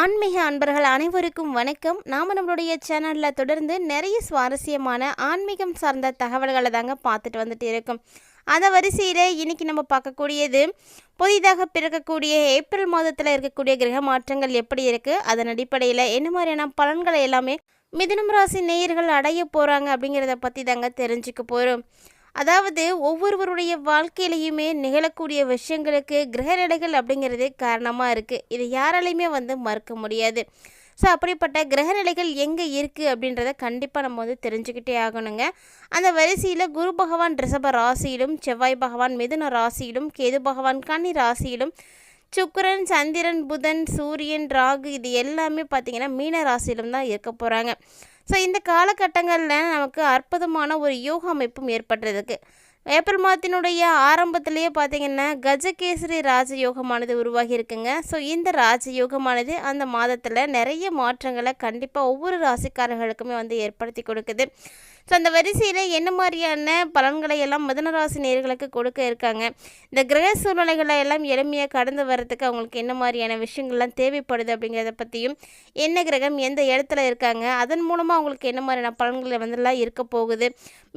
ஆன்மீக அன்பர்கள் அனைவருக்கும் வணக்கம். நாம் நம்மளுடைய சேனலில் தொடர்ந்து நிறைய சுவாரஸ்யமான ஆன்மீகம் சார்ந்த தகவல்களை தாங்க பார்த்துட்டு வந்துட்டு இருக்கோம். அந்த வரிசையில் இன்றைக்கி நம்ம பார்க்கக்கூடியது புதிதாக பிறக்கக்கூடிய ஏப்ரல் மாதத்தில் இருக்கக்கூடிய கிரக மாற்றங்கள் எப்படி இருக்குது அதன் அடிப்படையில் என்ன மாதிரியான பலன்களை எல்லாமே மிதுனம் ராசி நேயர்கள் அடைய போகிறாங்க அப்படிங்கிறத பற்றி தாங்க தெரிஞ்சுக்க போகிறோம் அதாவது ஒவ்வொருவருடைய வாழ்க்கையிலையுமே நிகழக்கூடிய விஷயங்களுக்கு கிரகநிலைகள் அப்படிங்கிறது காரணமாக இருக்குது இது யாராலையுமே வந்து மறுக்க முடியாது. ஸோ அப்படிப்பட்ட கிரகநிலைகள் எங்கே இருக்குது அப்படின்றத கண்டிப்பாக நம்ம வந்து தெரிஞ்சுக்கிட்டே ஆகணுங்க. அந்த வரிசையில் குரு பகவான் ரிஷப ராசியிலும் செவ்வாய் பகவான் மிதுன ராசியிலும் கேது பகவான் கன்னி ராசியிலும் சுக்கரன் சந்திரன் புதன் சூரியன் ராகு இது எல்லாமே பார்த்திங்கன்னா மீன ராசியிலும் தான் இருக்க போகிறாங்க ஸோ இந்த காலகட்டங்களில் நமக்கு அற்புதமான ஒரு யோக அமைப்பும் ஏற்படுறதுக்கு ஏப்ரல் மாதத்தினுடைய ஆரம்பத்திலேயே பார்த்தீங்கன்னா கஜகேசரி ராஜயோகமானது உருவாகி இருக்குங்க ஸோ இந்த ராஜயோகமானது அந்த மாதத்தில் நிறைய மாற்றங்களை கண்டிப்பாக ஒவ்வொரு ராசிக்காரர்களுக்குமே வந்து ஏற்படுத்தி கொடுக்குது. ஸோ அந்த வரிசையில் என்ன மாதிரியான பலன்களை எல்லாம் மிதனராசி நேர்களுக்கு கொடுக்க இருக்காங்க? இந்த கிரக சூழ்நிலைகளை எல்லாம் எளிமையாக கடந்து வர்றதுக்கு அவங்களுக்கு என்ன மாதிரியான விஷயங்கள்லாம் தேவைப்படுது அப்படிங்கிறத பற்றியும் என்ன கிரகம் எந்த இடத்துல இருக்காங்க? அதன் மூலமாக அவங்களுக்கு என்ன மாதிரியான பலன்கள் வந்துலாம் இருக்க போகுது?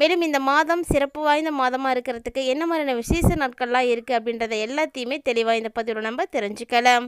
மேலும் இந்த மாதம் சிறப்பு வாய்ந்த மாதமாக இருக்கிறதுக்கு என்ன மாதிரியான விசேஷ நாட்கள்லாம் இருக்குது அப்படின்றத எல்லாத்தையுமே தெளிவாக இந்த பதிவில் நம்ம தெரிஞ்சுக்கலாம்.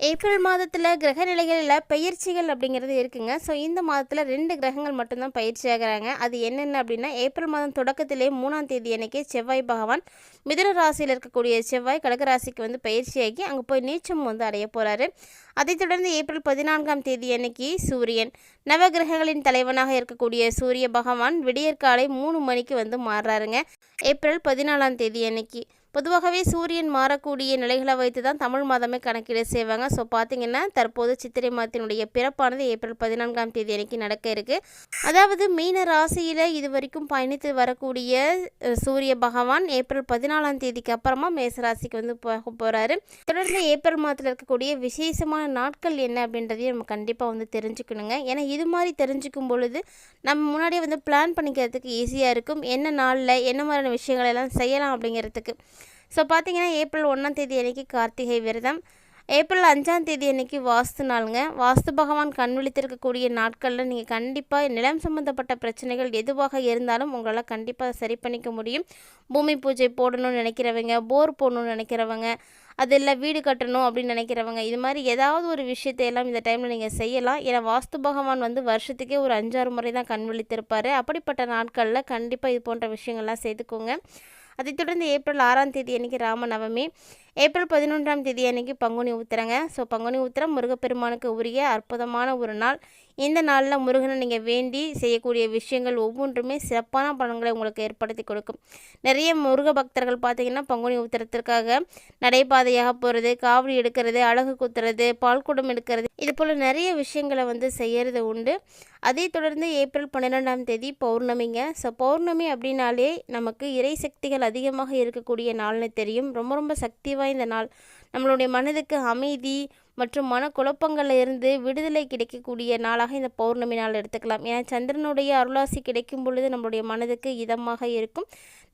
ஏப்ரல் மாதத்தில் கிரக நிலைகளில் பயிற்சிகள் அப்படிங்கிறது இருக்குங்க. ஸோ இந்த மாதத்தில் ரெண்டு கிரகங்கள் மட்டும்தான் பயிற்சி ஆகிறாங்க. அது என்னென்ன அப்படின்னா ஏப்ரல் மாதம் தொடக்கத்திலே மூணாம் தேதி அன்னைக்கு செவ்வாய் பகவான் மிதுன ராசியில் இருக்கக்கூடிய செவ்வாய் கடக ராசிக்கு வந்து பயிற்சியாகி அங்கே போய் நீச்சம் வந்து அடைய போகிறாரு அதைத் தொடர்ந்து ஏப்ரல் பதினான்காம் தேதி அன்னைக்கு சூரியன் நவகிரகங்களின் தலைவனாக இருக்கக்கூடிய சூரிய பகவான் விடியற்காலை மூணு மணிக்கு வந்து மாறுறாருங்க. ஏப்ரல் பதினாலாம் தேதி அன்னைக்கு. பொதுவாகவே சூரியன் மாறக்கூடிய நிலைகளை வைத்து தான் தமிழ் மாதமே கணக்கீடு செய்வாங்க. ஸோ பார்த்தீங்கன்னா தற்போது சித்திரை மாதத்தினுடைய பிறப்பானது ஏப்ரல் பதினான்காம் தேதி அன்னைக்கு நடக்க இருக்கு. அதாவது மீன ராசியில் இது வரைக்கும் பயணித்து வரக்கூடிய சூரிய பகவான் ஏப்ரல் பதினாலாம் தேதிக்கு அப்புறமா மேசராசிக்கு வந்து போக போகிறாரு தொடர்ந்து ஏப்ரல் மாதத்தில் இருக்கக்கூடிய விசேஷமான நாட்கள் என்ன அப்படின்றதையும் நம்ம கண்டிப்பாக வந்து தெரிஞ்சுக்கணுங்க. ஏன்னா இது மாதிரி தெரிஞ்சுக்கும் பொழுது நம்ம முன்னாடியே வந்து பிளான் பண்ணிக்கிறதுக்கு ஈஸியாக இருக்கும். என்ன நாளில் என்ன மாதிரியான விஷயங்கள் எல்லாம் செய்யலாம் அப்படிங்கிறதுக்கு. ஸோ பார்த்தீங்கன்னா ஏப்ரல் ஒன்றாம் தேதி அன்னைக்கு கார்த்திகை விரதம். ஏப்ரல் அஞ்சாம் தேதி அன்னைக்கு வாஸ்து நாளுங்க. வாஸ்து பகவான் கண் விழித்திருக்கக்கூடிய நாட்களில் நீங்கள் கண்டிப்பாக நிலம் சம்மந்தப்பட்ட பிரச்சனைகள் எதுவாக இருந்தாலும் உங்களால் கண்டிப்பாக சரி பண்ணிக்க முடியும். பூமி பூஜை போடணும்னு நினைக்கிறவங்க போர் போடணும்னு நினைக்கிறவங்க அது இல்லை வீடு கட்டணும் அப்படின்னு நினைக்கிறவங்க இது மாதிரி ஏதாவது ஒரு விஷயத்தை எல்லாம் இந்த டைமில் நீங்கள் செய்யலாம். ஏன்னா வாஸ்து பகவான் வந்து வருஷத்துக்கே ஒரு அஞ்சாறு முறை தான் கண் விழித்திருப்பார். அப்படிப்பட்ட நாட்களில் கண்டிப்பாக இது போன்ற விஷயங்கள்லாம் செய்துக்கோங்க. அதைத் தொடர்ந்து ஏப்ரல் ஆறாம் தேதி அன்னைக்கு ராமநவமி ஏப்ரல் பதினொன்றாம் தேதி அன்னைக்கு பங்குனி உத்திரங்க. ஸோ பங்குனி உத்திரம் முருகப்பெருமானுக்கு உரிய அற்புதமான ஒரு நாள். இந்த நாளில் முருகனை நீங்கள் வேண்டி செய்யக்கூடிய விஷயங்கள் ஒவ்வொன்றுமே சிறப்பான பலன்களை உங்களுக்கு ஏற்படுத்தி கொடுக்கும். நிறைய முருக பக்தர்கள் பார்த்தீங்கன்னா பங்குனி உத்திரத்திற்காக நடைபாதையாக போகிறது காவடி எடுக்கிறது அழகு குத்துறது பால்குடம் எடுக்கிறது இது போல் நிறைய விஷயங்களை வந்து செய்கிறது உண்டு. அதை தொடர்ந்து ஏப்ரல் பன்னிரெண்டாம் தேதி பௌர்ணமிங்க. ஸோ பௌர்ணமி அப்படின்னாலே நமக்கு இறை சக்திகள் அதிகமாக இருக்கக்கூடிய நாள்னு தெரியும். ரொம்ப ரொம்ப சக்தி வாய்ந்த நாள். நம்மளுடைய மனதுக்கு அமைதி மற்றும் மனக்குழப்பங்களிலிருந்து விடுதலை கிடைக்கக்கூடிய நாளாக இந்த பௌர்ணமி நாள் எடுத்துக்கலாம். ஏன்னா சந்திரனுடைய அருளாசி கிடைக்கும் பொழுது நம்மளுடைய மனதுக்கு இதமாக இருக்கும்.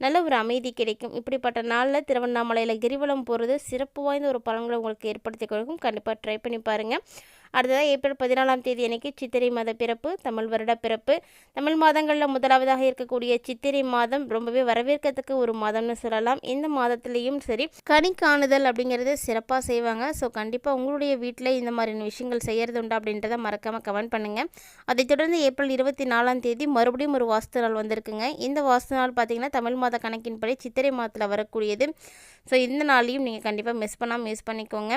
நல்ல ஒரு அமைதி கிடைக்கும். இப்படிப்பட்ட நாளில் திருவண்ணாமலையில் கிரிவலம் போகிறது சிறப்பு வாய்ந்த ஒரு பலன்களை உங்களுக்கு ஏற்படுத்தி கொடுக்கும். கண்டிப்பாக ட்ரை பண்ணி பாருங்கள் அடுத்ததாக ஏப்ரல் பதினாலாம் தேதி அன்னைக்கு சித்திரை மாத பிறப்பு தமிழ் வருட பிறப்பு. தமிழ் மாதங்களில் முதலாவதாக இருக்கக்கூடிய சித்திரை மாதம் ரொம்பவே வரவேற்கத்துக்கு ஒரு மாதம்னு சொல்லலாம். இந்த மாதத்துலேயும் சரி கனி காணுதல் அப்படிங்கிறது சிறப்பாக செய்வாங்க. ஸோ கண்டிப்பாக உங்களுடைய வீட்டில் இந்த மாதிரியான விஷயங்கள் செய்கிறது உண்டா அப்படின்றத மறக்காமல் கமெண்ட் பண்ணுங்கள் அதைத் தொடர்ந்து ஏப்ரல் இருபத்தி நாலாம் தேதி மறுபடியும் ஒரு வாஸ்து நாள் வந்திருக்குங்க. இந்த வாஸ்து நாள் பார்த்தீங்கன்னா தமிழ் மாத கணக்கின்படி சித்திரை மாதத்தில் வரக்கூடியது. ஸோ இந்த நாளையும் நீங்கள் கண்டிப்பாக மிஸ் பண்ணாமல் யூஸ் பண்ணிக்கோங்க.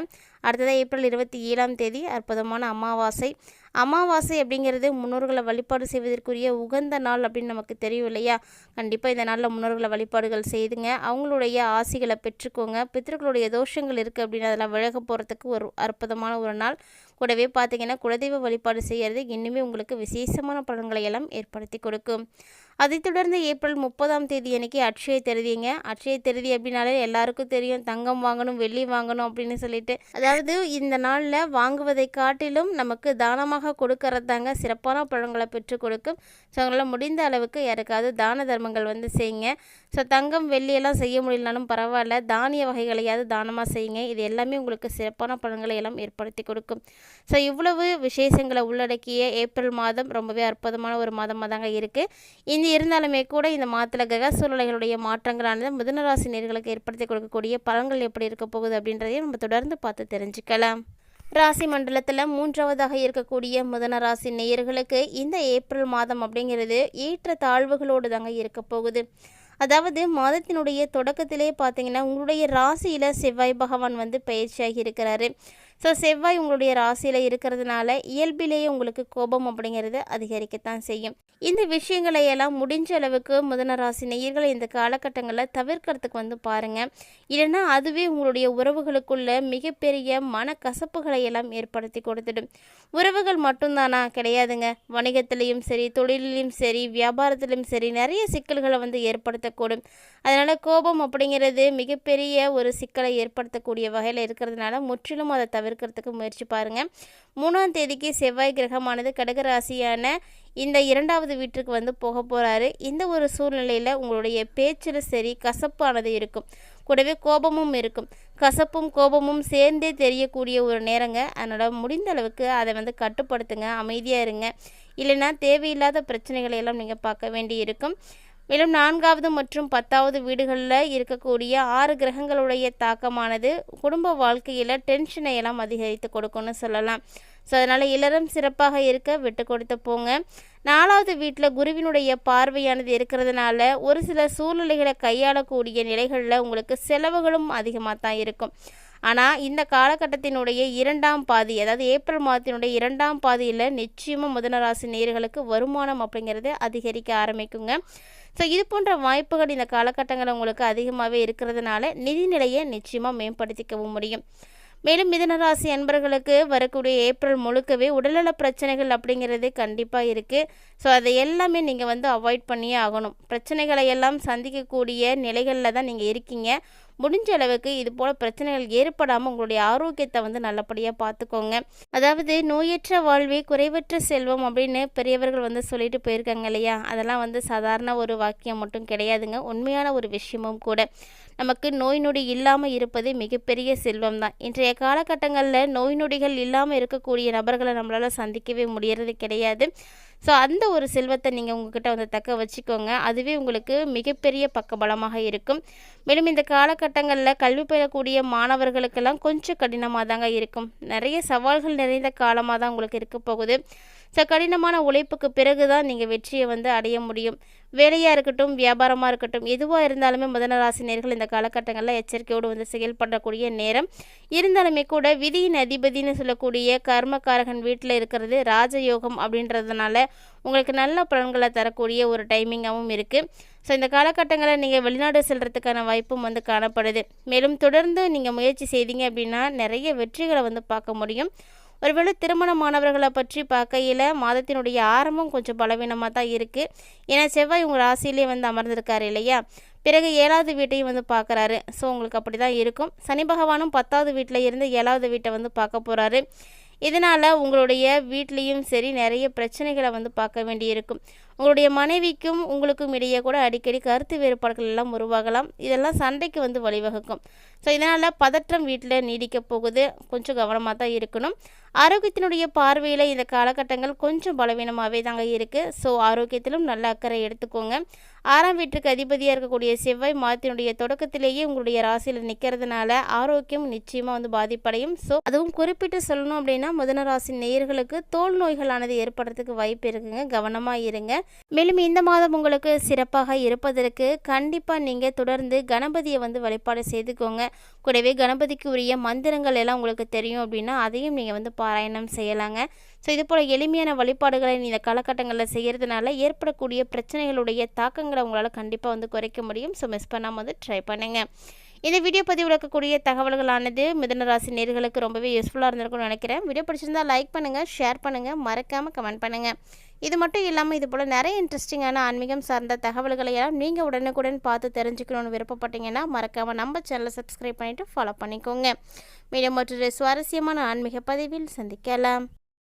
அடுத்ததாக ஏப்ரல் இருபத்தி ஏழாம் தேதி விரதமான அமாவாசை. அமாவாசை அப்படிங்கிறது முன்னோர்களை வழிபாடு செய்வதற்குரிய உகந்த நாள் அப்படின்னு நமக்கு தெரியும் இல்லையா? கண்டிப்பாக இந்த நாளில் முன்னோர்களை வழிபாடுகள் செய்துங்க. அவங்களுடைய ஆசிகளை பெற்றுக்கோங்க. பித்தர்களுடைய தோஷங்கள் இருக்குது அப்படின்னு அதெல்லாம் விலக போகிறதுக்கு ஒரு அற்புதமான ஒரு நாள். கூடவே பார்த்தீங்கன்னா குலதெய்வ வழிபாடு செய்கிறது இன்னுமே உங்களுக்கு விசேஷமான பலன்களை எல்லாம் ஏற்படுத்தி கொடுக்கும். அதைத் தொடர்ந்து ஏப்ரல் முப்பதாம் தேதி அன்னைக்கு அட்சய திருதிங்க அட்சய திருதி அப்படின்னாலே எல்லாருக்கும் தெரியும். தங்கம் வாங்கணும் வெள்ளி வாங்கணும் அப்படின்னு சொல்லிட்டு. அதாவது இந்த நாளில் வாங்குவதை காட்டிலும் நமக்கு தானமாக கொடுக்கறதாங்க சிறப்பான பழங்களை பெற்று கொடுக்கும். ஸோ அவங்களால முடிந்த அளவுக்கு யாருக்காவது தான தர்மங்கள் வந்து செய்யுங்க. ஸோ தங்கம் வெள்ளியெல்லாம் செய்ய முடியலனாலும் பரவாயில்ல. தானிய வகைகளையாவது தானமாக செய்யுங்க. இது எல்லாமே உங்களுக்கு சிறப்பான பழங்களை எல்லாம் ஏற்படுத்தி கொடுக்கும். ஸோ இவ்வளவு விசேஷங்களை உள்ளடக்கிய ஏப்ரல் மாதம் ரொம்பவே அற்புதமான ஒரு மாதமாக தாங்க இருக்குது இந்த இருந்தாலுமே கூட இந்த மாதத்தில் கிரக சூழ்நிலைகளுடைய மாற்றங்களானது மிதுனராசி நேர்களுக்கு ஏற்படுத்தி கொடுக்கக்கூடிய பலன்கள் எப்படி இருக்க போகுது அப்படின்றதையும் நம்ம தொடர்ந்து பார்த்து தெரிஞ்சுக்கலாம். ராசி மண்டலத்தில் மூன்றாவதாக இருக்கக்கூடிய மிதன ராசி நேயர்களுக்கு இந்த ஏப்ரல் மாதம் அப்படிங்கிறது ஏற்ற தாழ்வுகளோடு தாங்க இருக்க போகுது. அதாவது மாதத்தினுடைய தொடக்கத்திலே பார்த்தீங்கன்னா உங்களுடைய ராசியில் செவ்வாய் பகவான் வந்து பயிற்சியாகி இருக்கிறாரு. ஸோ செவ்வாய் உங்களுடைய ராசியில் இருக்கிறதுனால இயல்பிலேயே உங்களுக்கு கோபம் அப்படிங்கிறது அதிகரிக்கத்தான் செய்யும். இந்த விஷயங்களை எல்லாம் முடிஞ்ச அளவுக்கு முதன ராசி நேயர்களை இந்த காலகட்டங்களில் தவிர்க்கிறதுக்கு வந்து பாருங்கள் இல்லைன்னா அதுவே உங்களுடைய உறவுகளுக்குள்ள மிகப்பெரிய மனக்கசப்புகளை எல்லாம் ஏற்படுத்தி கொடுத்துடும். உறவுகள் மட்டும்தானா? கிடையாதுங்க. வணிகத்திலையும் சரி தொழிலையும் சரி வியாபாரத்திலையும் சரி நிறைய சிக்கல்களை வந்து ஏற்படுத்தக்கூடும். அதனால் கோபம் அப்படிங்கிறது மிகப்பெரிய ஒரு சிக்கலை ஏற்படுத்தக்கூடிய வகையில் இருக்கிறதுனால முற்றிலும் அதை தவிர தவிர்க்கிறதுக்கு முயற்சி பாருங்கள் மூணாம் தேதிக்கு செவ்வாய் கிரகமானது கடகராசியான இந்த இரண்டாவது வீட்டுக்கு வந்து போக போகிறாரு இந்த ஒரு சூழ்நிலையில் உங்களுடைய பேச்சில் சரி கசப்பானது இருக்கும். கூடவே கோபமும் இருக்கும். கசப்பும் கோபமும் சேர்ந்தே தெரியக்கூடிய ஒரு நேரங்க. அதனால் முடிந்த அளவுக்கு அதை வந்து கட்டுப்படுத்துங்க அமைதியாக இருங்க. இல்லைன்னா தேவையில்லாத பிரச்சனைகளை எல்லாம் நீங்கள் பார்க்க வேண்டி இருக்கும் மேலும் நான்காவது மற்றும் பத்தாவது வீடுகளில் இருக்கக்கூடிய ஆறு கிரகங்களுடைய தாக்கமானது குடும்ப வாழ்க்கையில் டென்ஷனை எல்லாம் அதிகரித்து கொடுக்கும்னு சொல்லலாம். ஸோ அதனால் இளரம் சிறப்பாக இருக்க விட்டு கொடுத்து போங்க. நாலாவது வீட்டில் குருவினுடைய பார்வையானது இருக்கிறதுனால ஒரு சில சூழ்நிலைகளை கையாளக்கூடிய நிலைகளில் உங்களுக்கு செலவுகளும் அதிகமாக தான் இருக்கும். ஆனால் இந்த காலகட்டத்தினுடைய இரண்டாம் பாதி அதாவது ஏப்ரல் மாதத்தினுடைய இரண்டாம் பாதியில் நிச்சயமாக முதனராசி நேர்களுக்கு வருமானம் அப்படிங்கிறது அதிகரிக்க ஆரம்பிக்குங்க. ஸோ இது போன்ற வாய்ப்புகள் இந்த காலகட்டங்களில் உங்களுக்கு அதிகமாகவே இருக்கிறதுனால நிதிநிலையை நிச்சயமாக மேம்படுத்திக்கவும் முடியும். மேலும் மிதனராசி அன்பர்களுக்கு வரக்கூடிய ஏப்ரல் முழுக்கவே உடல்நல பிரச்சனைகள் அப்படிங்கிறது கண்டிப்பாக இருக்குது ஸோ அதை எல்லாமே நீங்கள் வந்து அவாய்ட் பண்ணியே ஆகணும். பிரச்சனைகளை எல்லாம் சந்திக்கக்கூடிய நிலைகளில் தான் நீங்கள் இருக்கீங்க. முடிஞ்ச அளவுக்கு இது போல் பிரச்சனைகள் ஏற்படாமல் உங்களுடைய ஆரோக்கியத்தை வந்து நல்லபடியாக பார்த்துக்கோங்க அதாவது நோயற்ற வாழ்வே குறைவற்ற செல்வம் அப்படின்னு பெரியவர்கள் வந்து சொல்லிட்டு போயிருக்காங்க இல்லையா? அதெல்லாம் வந்து சாதாரண ஒரு வாக்கியம் மட்டும் கிடையாதுங்க. உண்மையான ஒரு விஷயமும் கூட. நமக்கு நோய் நொடி இல்லாமல் இருப்பது மிகப்பெரிய செல்வம் தான். இன்றைய காலகட்டங்களில் நோய் நொடிகள் இல்லாமல் இருக்கக்கூடிய நபர்களை நம்மளால் சந்திக்கவே முடியறது கிடையாது. ஸோ அந்த ஒரு செல்வத்தை நீங்கள் உங்ககிட்ட வந்து தக்க வச்சுக்கோங்க. அதுவே உங்களுக்கு மிகப்பெரிய பக்கபலமாக இருக்கும். மேலும் இந்த காலகட்டங்களில் கல்வி பெறக்கூடிய மாணவர்களுக்கெல்லாம் கொஞ்சம் கடினமாக தாங்க இருக்கும். நிறைய சவால்கள் நிறைந்த காலமாக தான் உங்களுக்கு இருக்க போகுது. ஸோ கடினமான உழைப்புக்கு பிறகு தான் நீங்கள் வெற்றியை வந்து அடைய முடியும். வேலையாக இருக்கட்டும் வியாபாரமாக இருக்கட்டும் எதுவாக இருந்தாலுமே முதனராசினியர்கள் இந்த காலகட்டங்களில் எச்சரிக்கையோடு வந்து செயல்படக்கூடிய நேரம். இருந்தாலுமே கூட விதியின் அதிபதினு சொல்லக்கூடிய கர்மக்காரகன் வீட்டில் இருக்கிறது ராஜயோகம் அப்படின்றதுனால உங்களுக்கு நல்ல பலன்களை தரக்கூடிய ஒரு டைமிங்காகவும் இருக்குது ஸோ இந்த காலகட்டங்களில் நீங்கள் வெளிநாடு செல்கிறதுக்கான வாய்ப்பும் வந்து காணப்படுது. மேலும் தொடர்ந்து நீங்கள் முயற்சி செய்தீங்க அப்படின்னா நிறைய வெற்றிகளை வந்து பார்க்க முடியும். ஒருவேளை திருமணமானவர்களை பற்றி பார்க்கையில் மாதத்தினுடைய ஆரம்பம் கொஞ்சம் பலவீனமாக தான் இருக்குது ஏன்னா செவ்வாய் உங்கள் ராசியிலே வந்து அமர்ந்திருக்காரு இல்லையா? பிறகு ஏழாவது வீட்டையும் வந்து பார்க்குறாரு. ஸோ உங்களுக்கு அப்படி தான் இருக்கும். சனி பகவானும் பத்தாவது வீட்டில் இருந்து ஏழாவது வீட்டை வந்து பார்க்க போகிறாரு இதனால் உங்களுடைய வீட்லேயும் சரி நிறைய பிரச்சனைகளை வந்து பார்க்க வேண்டியிருக்கும். உங்களுடைய மனைவிக்கும் உங்களுக்கும் இடையே கூட அடிக்கடி கருத்து வேறுபாடுகள் எல்லாம் உருவாகலாம். இதெல்லாம் சண்டைக்கு வந்து வழிவகுக்கும். ஸோ இதனால் பதற்றம் வீட்டில் நீடிக்க போகுது. கொஞ்சம் கவனமாக தான் இருக்கணும். ஆரோக்கியத்தினுடைய பார்வையில் இந்த காலகட்டங்கள் கொஞ்சம் பலவீனமாகவே தாங்க இருக்குது ஸோ ஆரோக்கியத்திலும் நல்ல அக்கறை எடுத்துக்கோங்க. ஆறாம் வீட்டுக்கு அதிபதியாக இருக்கக்கூடிய செவ்வாய் மாதத்தினுடைய தொடக்கத்திலேயே உங்களுடைய ராசியில் நிற்கிறதுனால ஆரோக்கியம் நிச்சயமாக வந்து பாதிப்படையும். ஸோ அதுவும் குறிப்பிட்டு சொல்லணும் அப்படின்னா முதன ராசி நேயர்களுக்கு தோல் நோய்களானது ஏற்படுறதுக்கு வாய்ப்பு இருக்குங்க. கவனமாக இருங்க. மேலும் இந்த மாதம் உங்களுக்கு சிறப்பாக இருப்பதற்கு கண்டிப்பாக நீங்கள் தொடர்ந்து கணபதியை வந்து வழிபாடு செய்துக்கோங்க. கூடவே கணபதிக்கு உரிய மந்திரங்கள் எல்லாம் உங்களுக்கு தெரியும் அப்படின்னா அதையும் நீங்கள் வந்து பாராயணம் செய்யலாங்க. ஸோ இது போல் எளிமையான வழிபாடுகளை இந்த காலகட்டங்களில் செய்கிறதுனால ஏற்படக்கூடிய பிரச்சனைகளுடைய தாக்கங்களை உங்களால் கண்டிப்பாக வந்து குறைக்க முடியும். ஸோ மிஸ் பண்ணாமல் வந்து ட்ரை பண்ணுங்கள் இந்த வீடியோ பதிவில் இருக்கக்கூடிய தகவல்களானது மிதனராசி நேர்களுக்கு ரொம்பவே யூஸ்ஃபுல்லாக இருந்திருக்கும்னு நினைக்கிறேன். வீடியோ பிடிச்சிருந்தா லைக் பண்ணுங்கள் ஷேர் பண்ணுங்கள் மறக்காமல் கமெண்ட் பண்ணுங்கள் இது மட்டும் இல்லாமல் இது போல் நிறைய இன்ட்ரெஸ்டிங்கான ஆன்மீகம் சார்ந்த தகவல்களை எல்லாம் நீங்கள் உடனுக்குடன் பார்த்து தெரிஞ்சுக்கணும்னு விருப்பப்பட்டீங்கன்னா மறக்காமல் நம்ம சேனலை சப்ஸ்கிரைப் பண்ணிவிட்டு ஃபாலோ பண்ணிக்கோங்க. மீண்டும் மற்றொரு சுவாரஸ்யமான ஆன்மீக பதிவில் சந்திக்கலாம்.